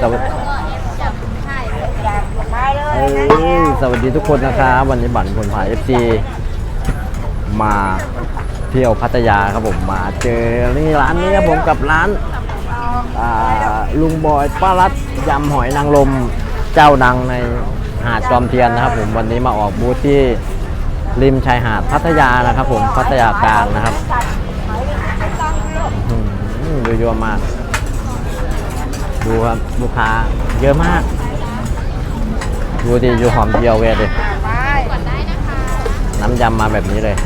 สวัสดีสวัสดีทุกคนนะครับวันนี้บัตรคนผ่าเอฟซีมาเที่ยวพัทยาครับผมมาเจอนี่ร้านนี้ครับผมกับร้านลุงบอยป้ารัดยำหอยนางรมเจ้าดังในหาดจอมเทียนนะครับผมวันนี้มาออกบูธที่ริมชายหาดพัทยานะครับผมพัทยากลางนะครับอืมดูยอะมาก ดูครับลูกค้าเยอะมาก ดูดิอยู่หอมเจียวเวยดิไปกดได้นะคะน้ำยำมาแบบนี้เลย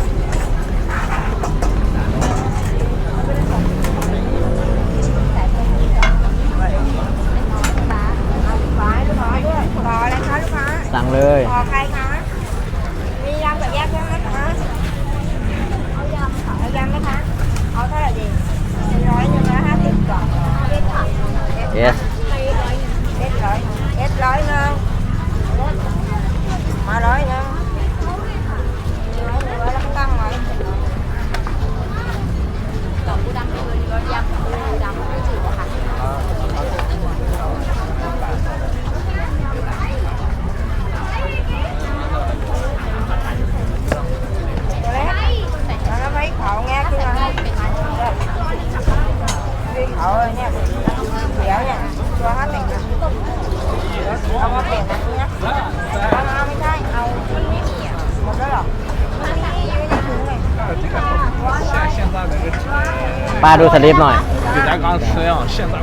ป้าดูสลิปหน่อย 比咱刚吃样，现在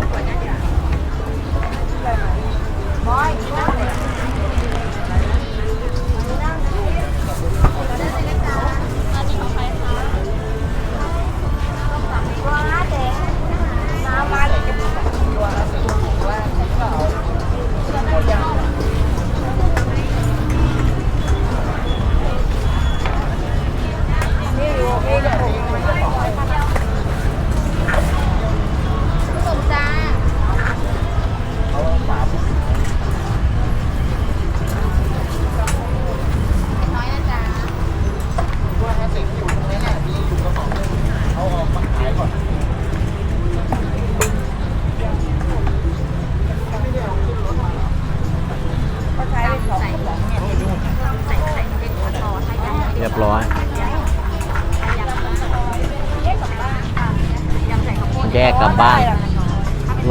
แยกกลับบ้าน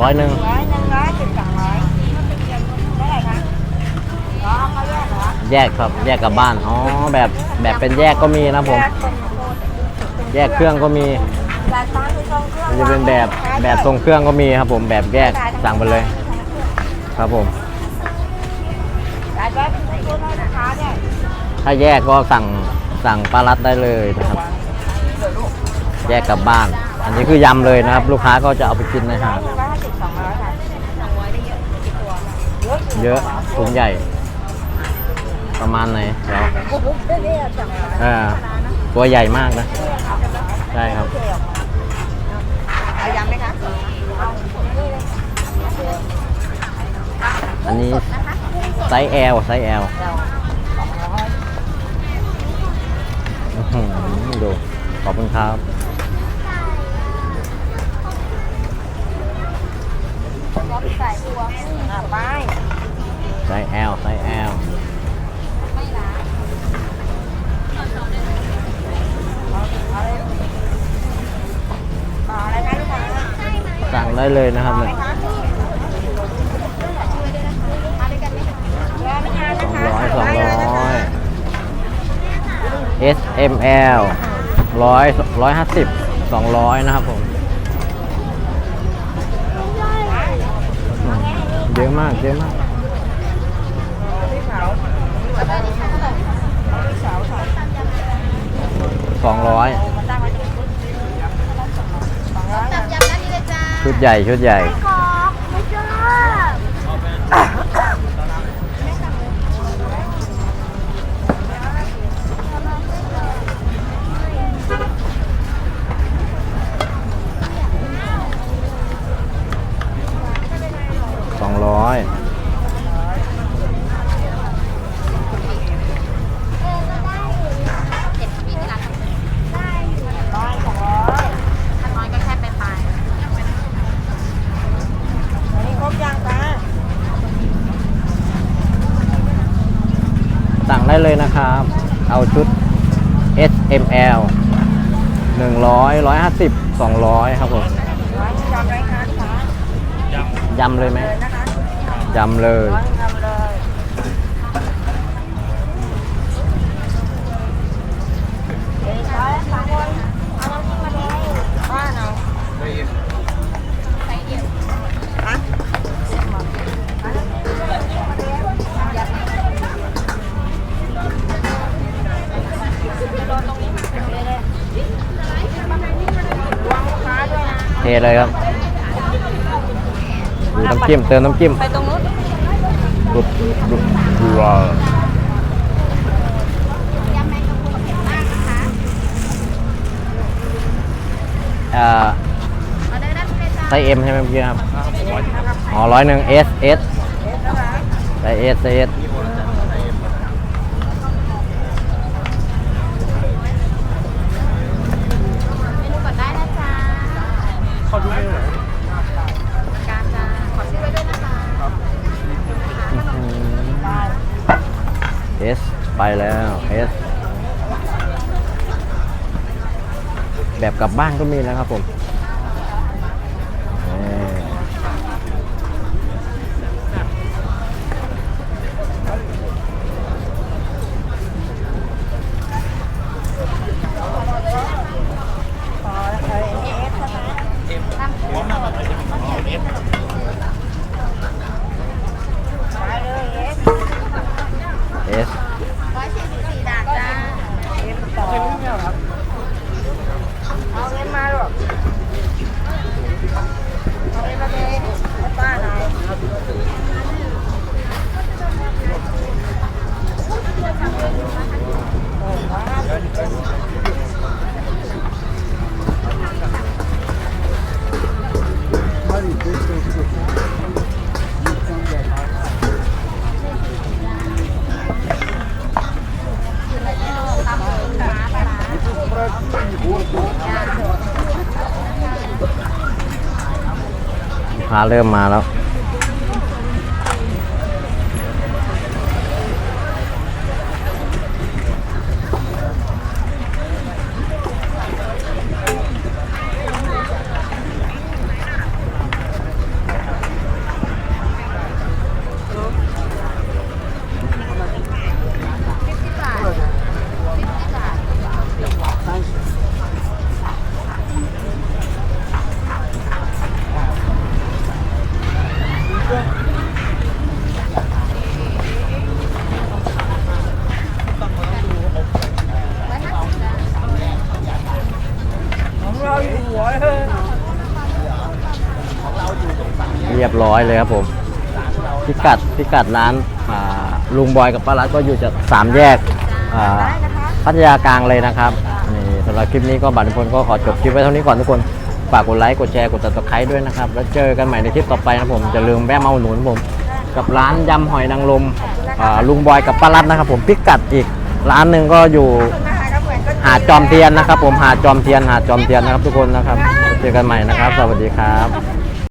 ร้อยหนึ่งร้อยหนึ่งร้อยสิบสองร้อยเท่าไหร่คะอ๋อเขาแยกเหรอแยกครับแยกกลับบ้านอ๋อแบบแบบเป็นแยกก็มีนะผม แยกเครื่องก็มีแบบตอนที่ทรงเครื่องจะเป็นแบบแบบทรงเครื่องก็มีครับ ผมแบบแยกสั่งไปเลย ครับผมถ้าแยกก็สั่งสั่งปลารัดได้เลยนะครับ แยกกลับบ้าน อันนี้คือยำเลยนะครับ ลูกค้าก็จะเอาไปกินในหาดร้อยห้าสิบสองร้อยค่ะสองร้อยได้เยอะกี่ตัวเยอะเยอะถุงใหญ่ ประมาณไหนเดี๋ยวเนี่ยสองร้อยเออตัวใหญ่มากนะ ใช่ครับ เอายำไหมคะเอานี่เลยอันนี้ไซส์ L ไซส์ L อื้อหือดูขอบคุณครับ ใส่ตัวอะไปไซส์ L ไซส์ L ไม่ล้าต่ออะไรคะลูกค้าสั่งได้เลยนะครับต่อเนี่ยไหมคะมาด้วยกันไหมคะรอไม่นานสนะองคะร้อยสองร้อย S M L ร้อยร้อยห้าสิบสองร้อยนะครับผมอืมเยอะมากเยอะมากพี่สาวพี่สาวสองสองร้อยมาตั้งไว้ตรงนี้สองร้อยจับยำด้านนี้เลยจ้าชุดใหญ่ชุดใหญ่ กรอบไม่ชอบ สองร้อย เจ็ดปีที่ร้าน ร้อยสองร้อย ถ้าน้อยก็แค่ไปปลาย เลยนะครับ เอาชุด M L 100 150 200 ครับผมยำเลยไหมเลยยำเลยร้ยจำเลย เทเลยครับดูน้ำจิ้มเติมน้ำจิ้มไปตรงนู้นดุดดุดดุดยำแมงกะพรุนเผ็ดมากนะคะเอ่อออเดอร์ได้เลยจ้าไซส์ M ใช่ไหมเมื่อกี้ครับอ๋อร้อยหนึ่ง S S ไซส์ S ไซส์ S เม ไปแล้วเอสแบบกลับบ้านก็มีนะครับผม ค้าเริ่มมาแล้ว สิบบาทสิบบาท ของเราอยู่หัว เรียบร้อยเลยครับผมพิกัดพิกัดร้านลุงบอยกับป้ารัตก็อยู่จะสามแยกพัทยากลางเลยนะครับนี่สำหรับคลิปนี้ก็บัตรพลก็ขอจบคลิปไว้เท่านี้ก่อนทุกคนฝากกดไลค์กดแชร์กดติดตามด้วยนะครับ แล้วเจอกันใหม่ในคลิปต่อไปนะผมจะลืมแวะมาหนุนผม กับร้านยำหอยนางรมลุงบอยกับป้ารัตนะครับ ผมพิกัดอีกร้านหนึ่งก็อยู่ หาดจอมเทียนนะครับ ผมหาดจอมเทียนหาดจอมเทียนนะครับ ทุกคนนะครับเจอกันใหม่นะครับ สวัสดีครับ